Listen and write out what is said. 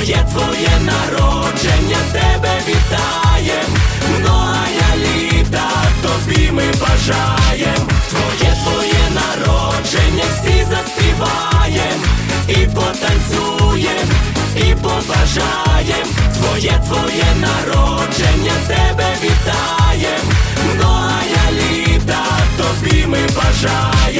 Твоє твоє народження, тебе вітаєм, многая літа тобі ми бажаєм. Твоє твоє народження, всі заспіваєм, і потанцюєм, і побажаєм. Твоє твоє народження, тебе вітаєм, многая літа тобі ми бажаєм.